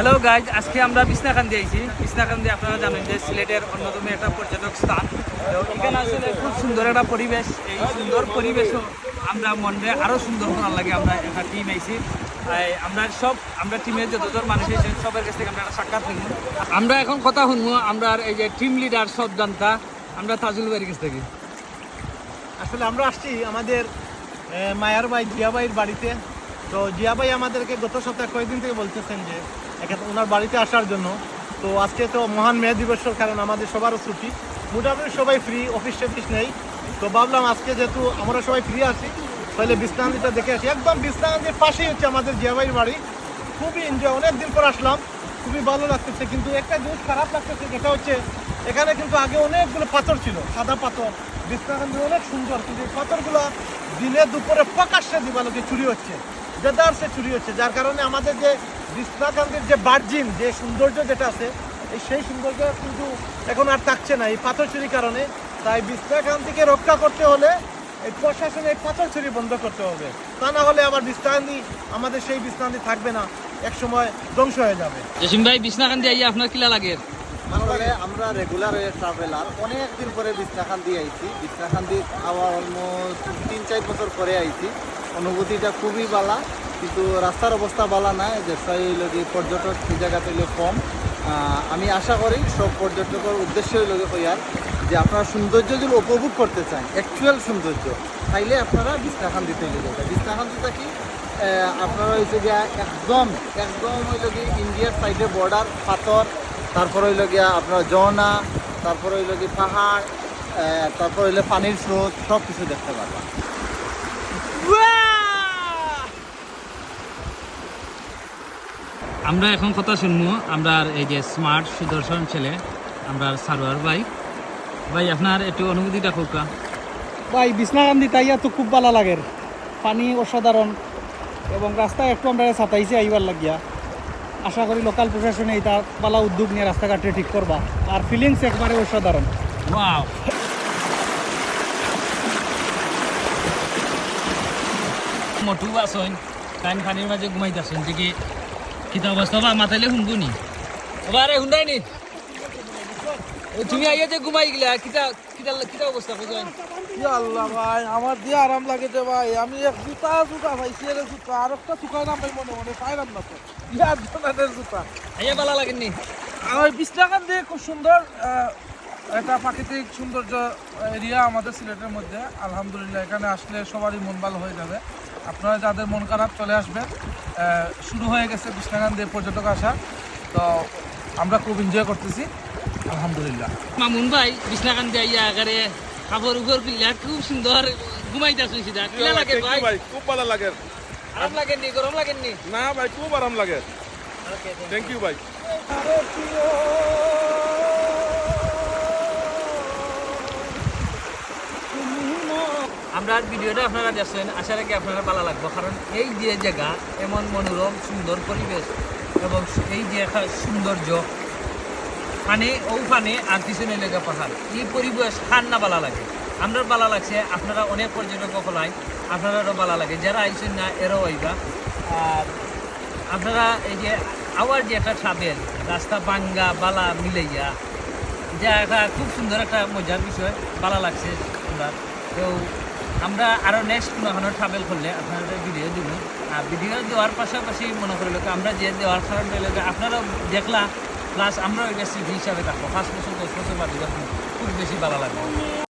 Hello guys আজকে আমরা বিছনাকান্দি আইছি। বিছনাকান্দি আপনারা জানেন যে সিলেটের অন্যতম একটা পর্যটক স্থান। তো এখানে আসলে খুব সুন্দর একটা পরিবেশ। এই সুন্দর পরিবেশও আমরা মনে আরও সুন্দর করার লাগে আমরা একটা টিম আইছি। আমরা সব, আমরা টিমের যতজন মানুষ এসেছেন সবার কাছ থেকে আমরা একটা সাক্ষাৎ নিব আমরা এখন কথা শুনব আমরা এই যে টিম লিডার সব জানতা আমরা তাজুল ভাইয়ের কাছ থেকে। আসলে আমরা আসছি আমাদের মায়ার ভাই জিয়া ভাইয়ের বাড়িতে। তো জিয়া ভাই আমাদেরকে গত সপ্তাহে কয়েকদিন থেকে বলতেছেন যে ওনার বাড়িতে আসার জন্য। তো আজকে তো মহান মেয়ে দিবসের কারণ আমাদের সবারও ছুটি। মোটামুটি সবাই ফ্রি অফিস টফিস নেই। তো ভাবলাম আজকে যেহেতু আমরা সবাই ফ্রি আছি, তাহলে বিশ্রান্তিটা দেখে আসি। একদম বিশ্রান্তির পাশেই হচ্ছে আমাদের জিয়া ভাইয়ের বাড়ি। খুবই এনজয় অনেক দিন পর আসলাম। খুবই ভালো লাগতেছে, কিন্তু একটা জিনিস খারাপ লাগতেছে যেটা হচ্ছে এখানে কিন্তু আগে অনেকগুলো পাথর ছিল, সাদা পাথর। বিশ্রাকান্দি অনেক সুন্দর, কিন্তু এই পাথরগুলো দিনে দুপুরে প্রকাশ্যে দিবালোকে চুরি হচ্ছে দেদারসে চুরি হচ্ছে। যার কারণে আমাদের যে বিশ্রাকান্দির যে বার্জিন যে সৌন্দর্য যেটা আছে এই সেই সৌন্দর্য কিন্তু এখন আর থাকছে না এই পাথরচুরির কারণে। তাই বিশ্রাকান্তিকে রক্ষা করতে হলে এই প্রশাসন এই পাথর চুরি বন্ধ করতে হবে। তা না হলে আবার বিশ্রান্তি আমাদের সেই বিশ্রান্তি থাকবে না এক সময় ধ্বংস হয়ে যাবে। জসিম ভাই বিছনাকান্দি আইয়া আপনার কিলা লাগে? আসলে আমরা রেগুলার ট্রাভেলার অনেক দিন পরে বিছনাখান্দি আইছি। বিছনাখান্দি আবার অলমোস্ট তিন চার বছর পরে আইছি। অনুভূতিটা খুবই বালা কিন্তু রাস্তার অবস্থা বালা না যে হইল কি পর্যটক এই জায়গাতে হইলে কম। আমি আশা করি সব পর্যটকের উদ্দেশ্য হইল কি হইয়ার যে আপনারা সৌন্দর্য যদি উপভোগ করতে চান অ্যাকচুয়াল সৌন্দর্য, তাইলে আপনারা বিছনাখান্দিতে হইলে যাবেন বিছনাখান্দিটা কি? আপনারা হয়েছে গিয়া একদম একদম হইল কি ইন্ডিয়ার সাইডে বর্ডার পাথর, তারপর হইল গিয়া আপনার ঝর্ণা তারপর হইল কি পাহাড় তারপর হইলে পানির স্রোত সব কিছু দেখতে পারবা আমরা এখন কথা শুনব আমরা এই যে স্মার্ট সুদর্শন ছেলে আমরা সারোয়ার ভাই। ভাই আপনার একটু অনুভূতিটা কোকা ভাই বিছনাকান্দি তাইয়া তো খুব ভালো লাগে। পানি অসাধারণ। এবং রাস্তায় একটু আমরা ছাতাইছি আইবার লাগিয়া। আশা করি লোকাল প্রশাসনে এটা পালা উদ্যোগ নিয়ে রাস্তাঘাটে ঠিক করবা। আর ফিলিংস একবারে অসাধারণ। ওয়াও মটু বাসন কান খানির মাঝে ঘুমাইতেছেন যে কি কিতা অবস্থা বা মাথাইলে শুনব নি? আরে শুনদাই নি? তুমি আইয়া যে ঘুমাই গেলা। কিতা কিতা কিতা অবস্থা বুঝলেন আল্লাহ ভাই আমার দিয়ে আরাম লাগে যে ভাই। আমি এক জুতা জুতা পাইছি এর জুতা। আর একটা শুকাই না ভাই মনে মনে পাইলাম না তো ইয়ার জনের জুতা। আইয়া ভালো লাগেননি আর বিশ্রাকান দিয়ে খুব সুন্দর একটা প্রাকৃতিক সৌন্দর্য এরিয়া আমাদের সিলেটের মধ্যে। আলহামদুলিল্লাহ এখানে আসলে সবারই মন ভালো হয়ে যাবে। আপনারা যাদের মন খারাপ চলে আসবেন। শুরু হয়ে গেছে বিশ্রাকান দিয়ে পর্যটক আসা। তো আমরা খুব এনজয় করতেছি। আলহামদুলিল্লাহ। মামুন ভাই বিছনাকান্দি আইয়া আগারে কাপড় উপর পিল্লা খুব সুন্দর ঘুমাই সিধা। কিলা লাগে ভাই? ভাই খুব ভালো লাগে। আরাম লাগেননি গরম লাগেননি? না ভাই খুব আরাম লাগে। থ্যাংক ইউ ভাই। আমরা ভিডিওটা আপনারা দেখছেন, আশা রাখি আপনারা ভালো লাগবে, কারণ এই যে জায়গা এমন মনোরম, সুন্দর পরিবেশ এবং এই যে একটা সৌন্দর্য, পানি ও পানি আর পিছনে লেগে পাহাড়। এই পরিবেশ খান না ভালো লাগে। আমরা ভালো লাগছে, আপনারা অনেক পর্যটক হলাই আপনারাও ভালো লাগে। যারা আইছেন না, এরাও আইবা। আর আপনারা এই যে আবার যে একটা ট্রাভেল রাস্তা বাঙ্গা বালা মিলাইয়া, যা একটা খুব সুন্দর একটা মজার বিষয়, ভালো লাগছে আমরা। তো আমরা আরও নেক্সট কোনো ট্রাভেল করলে আপনারা ভিডিও দিব। আর ভিডিও দেওয়ার পাশাপাশি মনে করি লোক, আমরা যে দেওয়ার কারণে লোক, আপনারাও দেখলা প্লাস আমরাও এটা সিভি হিসাবে থাকব। পাঁচ বছর দশ বছর বা দু খুব বেশি ভালো লাগবে।